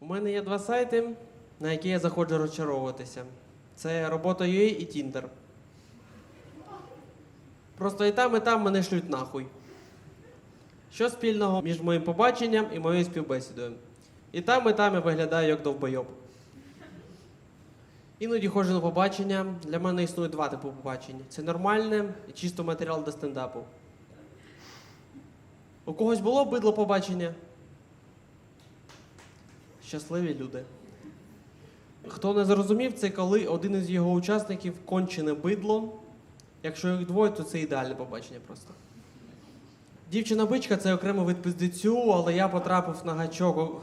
У мене є два сайти, на які я заходжу розчаровуватися. Це робота.ua і Tinder. Просто і там, і там мене шлють нахуй. Що спільного між моїм побаченням і моєю співбесідою? І там, і там я виглядаю як довбойоб. Іноді ходжу на побачення. Для мене існує два типи побачень: це нормальне і чисто матеріал до стендапу. У когось було бидло побачення? Щасливі люди. Хто не зрозумів, це коли один із його учасників кончене бидло. Якщо їх двоє, то це ідеальне побачення просто. Дівчина-бичка це окремий вид пиздецю, але я потрапив на гачок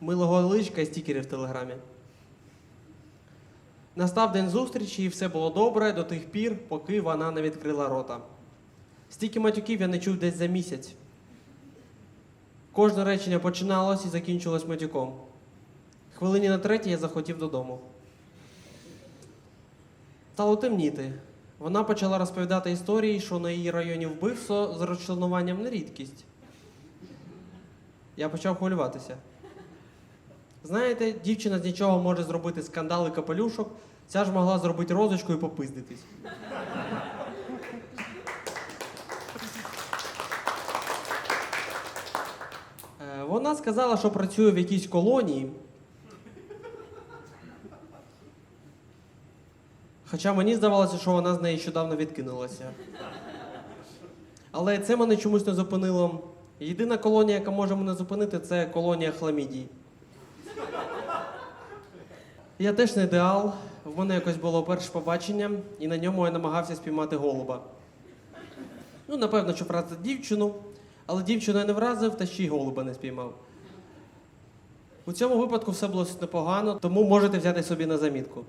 милого личка і стікерів в телеграмі. Настав день зустрічі, і все було добре до тих пір, поки вона не відкрила рота. Стільки матюків я не чув десь за місяць. Кожне речення починалось і закінчилось матюком. Хвилині на третій я захотів додому. Стало темніти. Вона почала розповідати історії, що на її районі вбивство з розчленуванням не рідкість. Я почав хвилюватися. Знаєте, дівчина з нічого може зробити скандал і капелюшок, ця ж могла зробити розочку і попиздитись. Е, Вона сказала, що працює в якійсь колонії. Хоча мені здавалося, що вона з неї щодавно відкинулася. Але це мене чомусь не зупинило. Єдина колонія, яка може мене зупинити, це колонія хламідій. Я теж не ідеал. В мене якось було перше побачення, і на ньому я намагався спіймати голуба. Ну, напевно, що вразити дівчину, але дівчину я не вразив та ще й голуба не спіймав. У цьому випадку все було непогано, тому можете взяти собі на замітку.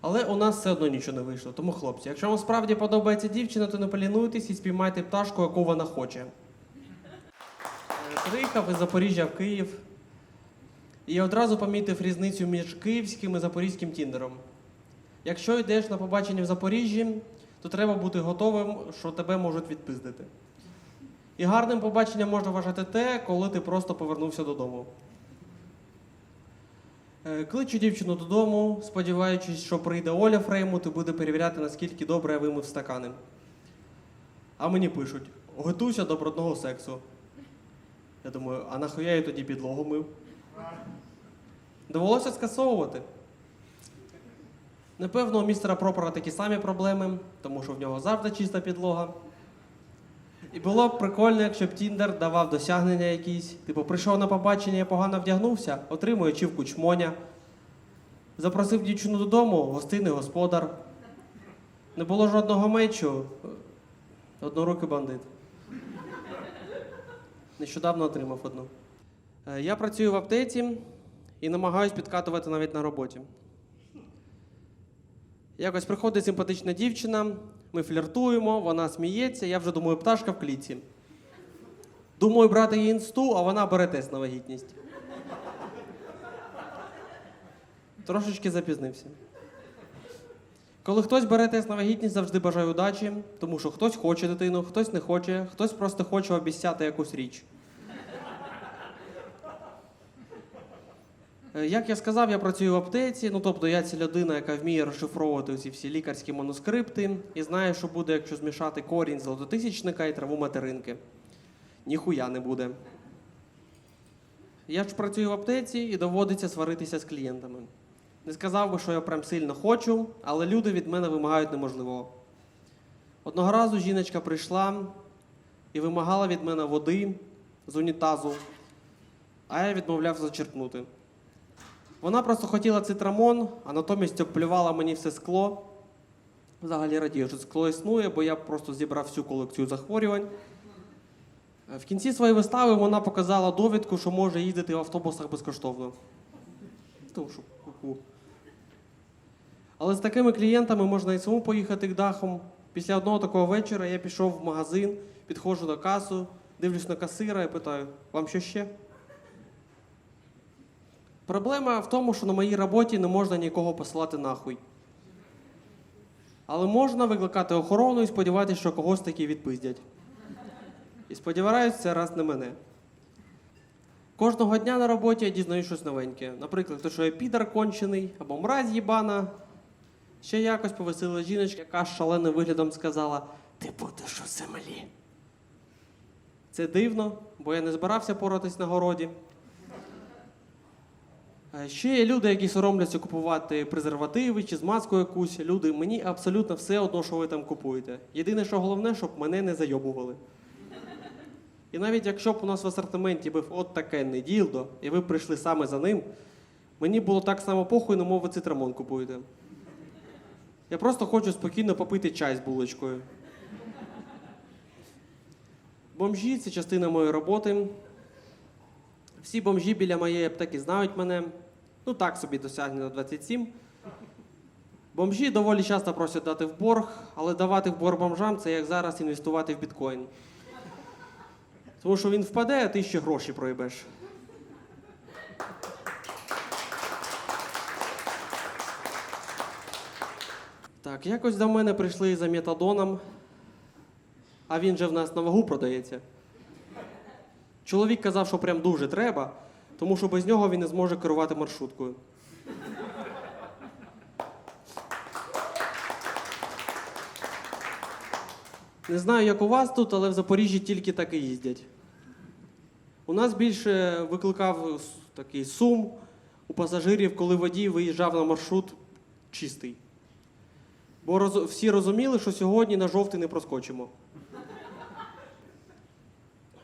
Але у нас все одно нічого не вийшло. Тому, хлопці, якщо вам справді подобається дівчина, то не полінуйтесь і спіймайте пташку, яку вона хоче. Е, Приїхав із Запоріжжя в Київ. І одразу помітив різницю між київським і запорізьким тіндером. Якщо йдеш на побачення в Запоріжжі, то треба бути готовим, що тебе можуть відпиздити. І гарним побаченням можна вважати те, коли ти просто повернувся додому. Е, Кличу дівчину додому, сподіваючись, що прийде Оля Фреймут і буде перевіряти, наскільки добре я вимив стакани. А мені пишуть: готуйся до брудного сексу. Я думаю, а нахуя я тоді підлогу мив? Довелося скасовувати. Напевно, у містера Пропора такі самі проблеми, тому що в нього завжди чиста підлога. І було б прикольно, якщо б Тіндер давав досягнення якісь. Типу, прийшов на побачення, я погано вдягнувся, отримує чівку чмоня. Запросив дівчину додому, гостинний господар. Не було жодного мечу. Однорукий бандит. Нещодавно отримав одну. Е, Я працюю в аптеці і намагаюсь підкатувати навіть на роботі. Якось приходить симпатична дівчина, ми фліртуємо, вона сміється, я вже думаю, пташка в клітці. Думаю, брати її інсту, а вона бере тест на вагітність. Трошечки запізнився. Коли хтось бере тест на вагітність, завжди бажаю удачі, тому що хтось хоче дитину, хтось не хоче, хтось просто хоче обіцяти якусь річ. Як я сказав, я працюю в аптеці, ну тобто я ця людина, яка вміє розшифровувати ці всі лікарські манускрипти і знає, що буде, якщо змішати корінь золототисячника і траву материнки. Ніхуя не буде. Я ж працюю в аптеці і доводиться сваритися з клієнтами. Не сказав би, що я прям сильно хочу, але люди від мене вимагають неможливого. Одного разу жіночка прийшла і вимагала від мене води з унітазу, а я відмовляв зачерпнути. Вона просто хотіла цитрамон, а натомість обплювала мені все скло. Взагалі радію, що скло існує, бо я просто зібрав всю колекцію захворювань. Е, В кінці своєї вистави вона показала довідку, що може їздити в автобусах безкоштовно. Тому що ку-ку. Але з такими клієнтами можна і самому поїхати к дахом. Після одного такого вечора я пішов в магазин, підходжу до касу, дивлюсь на касира і питаю: вам що ще? Проблема в тому, що на моїй роботі не можна нікого посилати нахуй. Але можна викликати охорону і сподіватися, що когось таки відпиздять. І сподіваюся, раз не мене. Кожного дня на роботі я дізнаю щось новеньке. Наприклад, то, що я підар кончений або мразь їбана. Ще якось повеселила жіночка, яка шаленим виглядом сказала: Ти будеш у землі. Це дивно, бо я не збирався поратись на городі. Е, Ще є люди, які соромляться купувати презервативи чи змазку якусь. Люди, мені абсолютно все одно, що ви там купуєте. Єдине, що головне, щоб мене не зайобували. І навіть якщо б у нас в асортименті був от таке не ділдо, і ви прийшли саме за ним, мені було так само похуй, на мов ви цитрамон купуєте. Я просто хочу спокійно попити чай з булочкою. Бомжі це частина моєї роботи. Всі бомжі біля моєї аптеки знають мене. Ну так собі досягнення 27. Бомжі доволі часто просять дати в борг, але давати в борг бомжам це як зараз інвестувати в біткоін. Тому що він впаде, а ти ще гроші проїбеш. Так, якось до мене прийшли за метадоном, а він же в нас на вагу продається. Чоловік казав, що прям дуже треба, тому що без нього він не зможе керувати маршруткою. Не знаю, як у вас тут, але в Запоріжжі тільки так і їздять. У нас більше викликав такий сум у пасажирів, коли водій виїжджав на маршрут чистий. Бо роз- всі розуміли, що сьогодні на жовтий не проскочимо.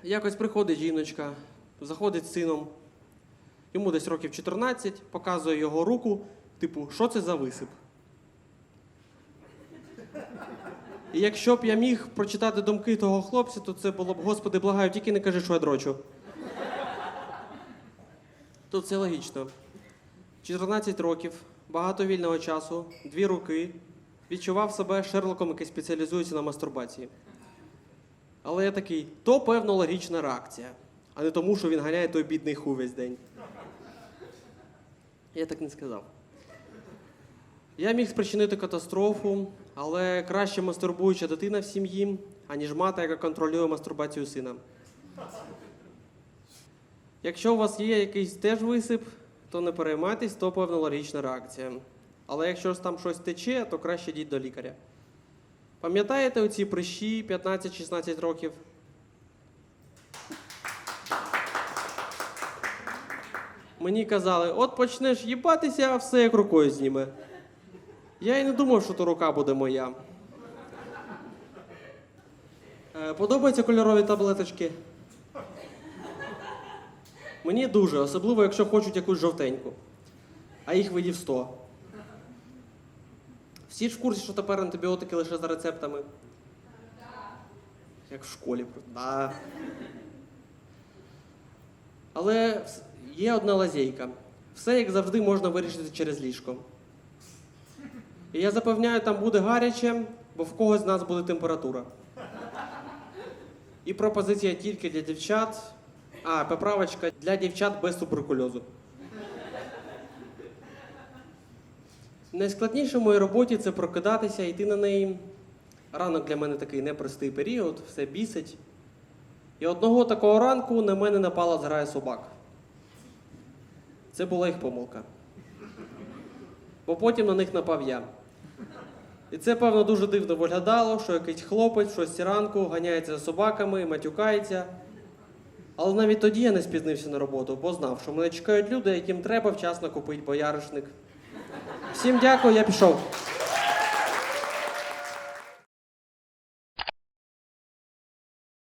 Якось приходить жіночка, заходить з сином. Йому десь років 14, показує його руку, типу, що це за висип? І якщо б я міг прочитати думки того хлопця, то це було б, Господи, благаю, тільки не кажи, що я дрочу. Тут все логічно. 14 років, багато вільного часу, дві руки, відчував себе Шерлоком, який спеціалізується на мастурбації. Але я такий, то певно логічна реакція, а не тому, що він ганяє той бідний хуй весь день. Я так не сказав. Я міг спричинити катастрофу, але краще мастурбуюча дитина в сім'ї, аніж мати, яка контролює мастурбацію сина. Якщо у вас є якийсь теж висип, то не переймайтесь, то певна логічна реакція. Але якщо там щось тече, то краще йдіть до лікаря. Пам'ятаєте оці прищі 15-16 років? Мені казали, от почнеш їбатися, а все як рукою зніме. Я і не думав, що то рука буде моя. Е, Подобаються кольорові таблеточки? Мені дуже, особливо, якщо хочуть якусь жовтеньку. А їх видів 100. Всі ж в курсі, що тепер антибіотики лише за рецептами. Як в школі. Да. Але є одна лазейка. Все, як завжди, можна вирішити через ліжко. І я запевняю, там буде гаряче, бо в когось з нас буде температура. І пропозиція тільки для дівчат. А, поправочка для дівчат без туберкульозу. Найскладніше в моїй роботі це прокидатися, йти на неї. Ранок для мене такий непростий період, все бісить. І одного такого ранку на мене напала зграя собак. Це була їх помилка. Бо потім на них напав я. І це, певно, дуже дивно виглядало, що якийсь хлопець в 6 ранку ганяється за собаками, матюкається. Але навіть тоді я не спізнився на роботу, бо знав, що мене чекають люди, яким треба вчасно купити бояришник. Всім дякую, я пішов.